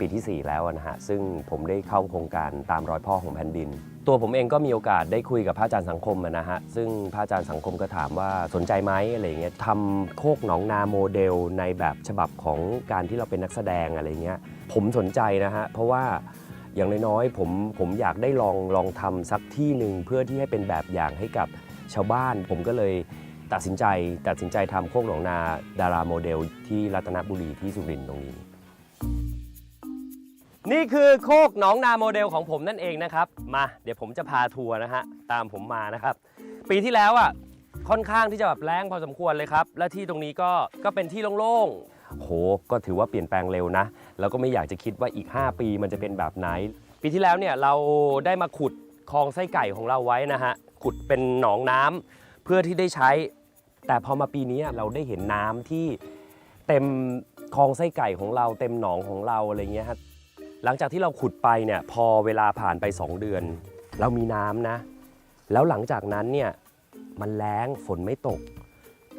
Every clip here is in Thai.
ปีที่ 4 แล้วนะฮะ ซึ่งผมได้เข้าโครงการตามรอยพ่อของแผ่นดิน ตัวผมเองก็มีโอกาสได้คุยกับพระอาจารย์สังคมนะฮะ ซึ่งพระอาจารย์สังคมก็ถามว่าสนใจไหมอะไรเงี้ยทำโคกหนองนาโมเดลในแบบฉบับของการที่เราเป็นนักแสดงอะไรเงี้ย ผมสนใจนะฮะ เพราะว่าอย่างน้อยๆผมผมอยากได้ลองลองทำสักที่หนึ่งเพื่อที่ให้เป็นแบบอย่างให้กับชาวบ้าน ผมก็เลยตัดสินใจตัดสินใจทำโคกหนองนาดาราโมเดลที่รัตนบุรีที่สุรินทร์ตรงนี้ นี่คือโคกหนองนาโมเดลของผมนั่นเองนะครับ มา เดี๋ยวผมจะพาทัวร์นะฮะตามผมมานะครับ ปีที่แล้วอะค่อนข้างที่จะแบบแรงพอสมควรเลยครับ และที่ตรงนี้ก็ก็เป็นที่โล่งๆโหก็ถือว่าเปลี่ยนแปลงเร็วนะ แล้วก็ไม่อยากจะคิดว่าอีก 5 ปีมันจะเป็นแบบไหน ปีที่แล้วเนี่ยเราได้มาขุดคลองไส้ไก่ของเราไว้นะฮะขุดเป็นหนองน้ำเพื่อที่ได้ใช้ แต่พอมาปีนี้เราได้เห็นน้ำที่เต็มคลองไส้ไก่ของเรา เต็มหนองของเราอะไรเงี้ยฮะ หลังจากที่เราขุดไปเนี่ยพอเวลาผ่านไป 2 เดือน เรามีน้ำนะ แล้วหลังจากนั้นเนี่ยมันแล้งฝนไม่ตก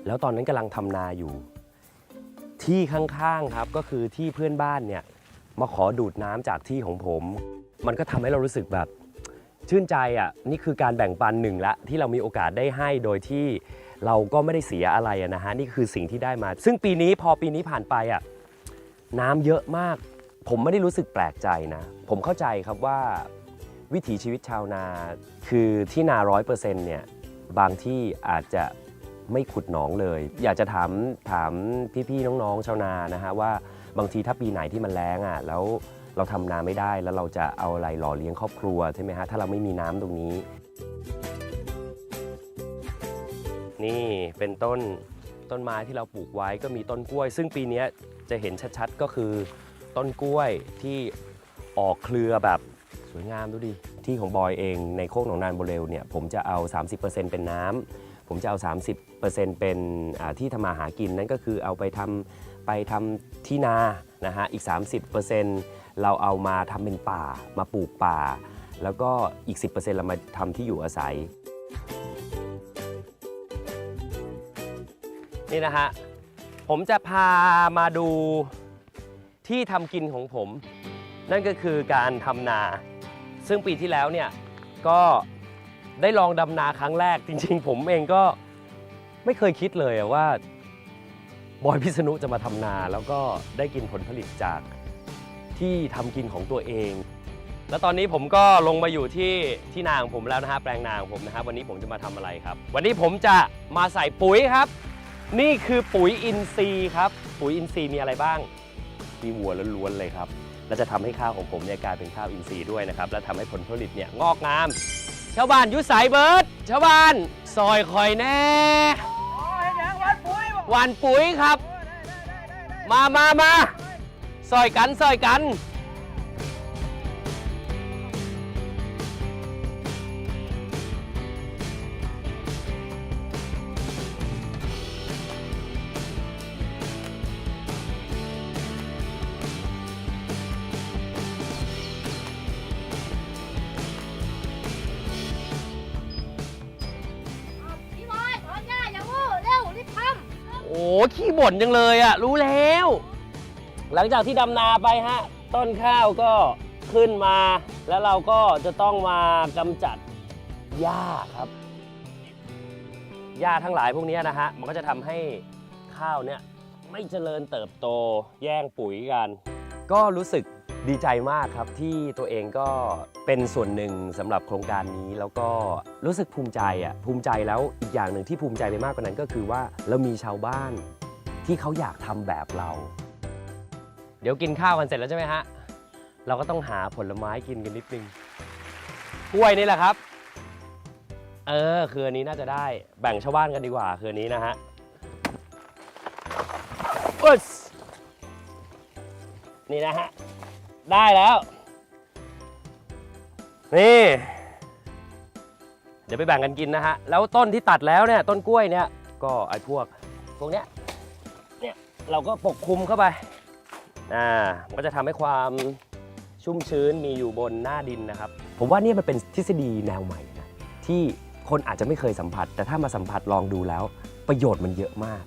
แล้วตอนนั้นกำลังทำนาอยู่ ที่ข้างๆครับก็คือที่เพื่อนบ้านเนี่ยมาขอดูดน้ำจากที่ของผม มันก็ทำให้เรารู้สึกแบบชื่นใจอะนี่คือการแบ่งปันหนึ่งละที่เรามีโอกาสได้ให้โดยที่เราก็ไม่ได้เสียอะไรนะฮะนี่คือสิ่งที่ได้มา ซึ่งปีนี้พอปีนี้ผ่านไปอะน้ำเยอะมาก ผมไม่ได้รู้สึกแปลกใจนะ ผมเข้าใจครับว่าวิถีชีวิตชาวนา คือที่นาร้อยเปอร์เซ็นต์เนี่ยบางที่อาจจะไม่ขุดหนองเลย อยากจะถามถามพี่ๆน้องๆชาวนานะฮะว่าบางทีถ้าปีไหนที่มันแล้งอะแล้วเราทำนาไม่ได้แล้วเราจะเอาอะไรหล่อเลี้ยงครอบครัวใช่ไหมฮะถ้าเราไม่มีน้ำตรงนี้ นี่เป็นต้นต้นไม้ที่เราปลูกไว้ก็มีต้นกล้วย ซึ่งปีนี้จะเห็นชัดๆก็คือ ต้นกล้วยที่ออกเครือแบบสวยงามดูดิ ที่ของบอยเองในโคกหนองนานโบเรลเนี่ยผมจะเอา 30%เป็นน้ำผมจะเอา 30%เป็นที่ทำมาหากินนั่นก็คือเอาไปทำไปทำที่นานะฮะอีก 30%เราเอามาทำเป็นป่ามาปลูกป่า แล้วก็อีก 10%เรามาทำที่อยู่อาศัย นี่นะฮะผมจะพามาดู ที่ทำกินของผม นั่นก็คือการทำนา ซึ่งปีที่แล้วเนี่ยก็ได้ลองดำนาครั้งแรก จริง ๆ ผมเองก็ไม่เคยคิดเลยว่าบอยพิษณุจะมาทำนา แล้วก็ได้กินผลผลิตจากที่ทำกินของตัวเอง แล้วตอนนี้ผมก็ลงมาอยู่ที่ที่นาของผมแล้วนะฮะแปลงนาของผมนะครับวันนี้ผมจะมาทำอะไรครับ วันนี้ผมจะมาใส่ปุ๋ยครับ นี่คือปุ๋ยอินทรีย์ครับ ปุ๋ยอินทรีย์มีอะไรบ้าง มีวัวล้วนๆเลยครับและจะทำให้ข้าวของผมเนี่ยกลายเป็นข้าวอินทรีย์ด้วยนะครับ และทำให้ผลผลิตเนี่ยงอกงาม ชาวบ้านยุสายเบิร์ดชาวบ้าน ซอยคอยแน่หวานปุ๋ยครับ มามามาซอยกันซอยกัน ขี้บ่นจังเลยอะรู้แล้ว หลังจากที่ดำนาไปฮะ ต้นข้าวก็ขึ้นมา แล้วเราก็จะต้องมากำจัดหญ้าครับหญ้าทั้งหลายพวกนี้นะฮะ มันก็จะทำให้ข้าวเนี่ยไม่เจริญเติบโตแย่งปุ๋ยกัน ก็รู้สึก ดีใจมากครับที่ตัวเองก็เป็นส่วนหนึ่งสำหรับโครงการนี้แล้วก็รู้สึกภูมิใจอะภูมิใจแล้วอีกอย่างหนึ่งที่ภูมิใจไปมากกว่านั้นก็คือว่าเรามีชาวบ้านที่เขาอยากทำแบบเรา เดี๋ยวกินข้าวกันเสร็จแล้วใช่ไหมฮะ เราก็ต้องหาผลไม้กินกันนิดนึงกล้วยนี่แหละครับ เออคืออันนี้น่าจะได้แบ่งชาวบ้านกันดีกว่าคืออันนี้นะฮะอุ๊ยนี่นะฮะ ได้แล้ว นี่ เดี๋ยวไปแบ่งกันกินนะฮะ แล้วต้นที่ตัดแล้วเนี่ย ต้นกล้วยเนี่ย ก็ไอ้พวก พวกเนี้ย เนี่ย เราก็ปกคลุมเข้าไป อ่า มันก็จะทำให้ความชุ่มชื้นมีอยู่บนหน้าดินนะครับ ผมว่าเนี่ยมันเป็นทฤษฎีแนวใหม่นะ ที่คนอาจจะไม่เคยสัมผัส แต่ถ้ามาสัมผัสลองดูแล้ว ประโยชน์มันเยอะมาก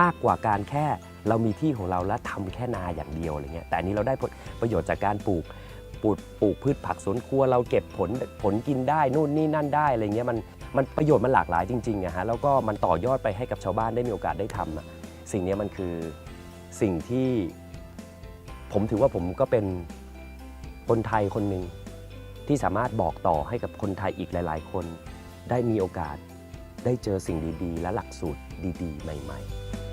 มากกว่าการแค่ เรามีที่ของเราแล้วทำแค่นาอย่างเดียวอะไรเงี้ยแต่อันนี้เราได้ผลประโยชน์จากการปลูกปลูกปลูกพืชผักสวนครัวเราเก็บผลผลกินได้นู่นนี่นั่นได้อะไรเงี้ยมันมันประโยชน์มันหลากหลายจริงๆอะฮะแล้วก็มันต่อยอดไปให้กับชาวบ้านได้มีโอกาสได้ทำอะสิ่งนี้มันคือสิ่งที่ผมถือว่าผมก็เป็นคนไทยคนหนึ่งที่สามารถบอกต่อให้กับคนไทยอีกหลาย ๆ คน ได้มีโอกาสได้เจอสิ่งดีๆ และหลักสูตรดี ๆ ใหม่ ๆ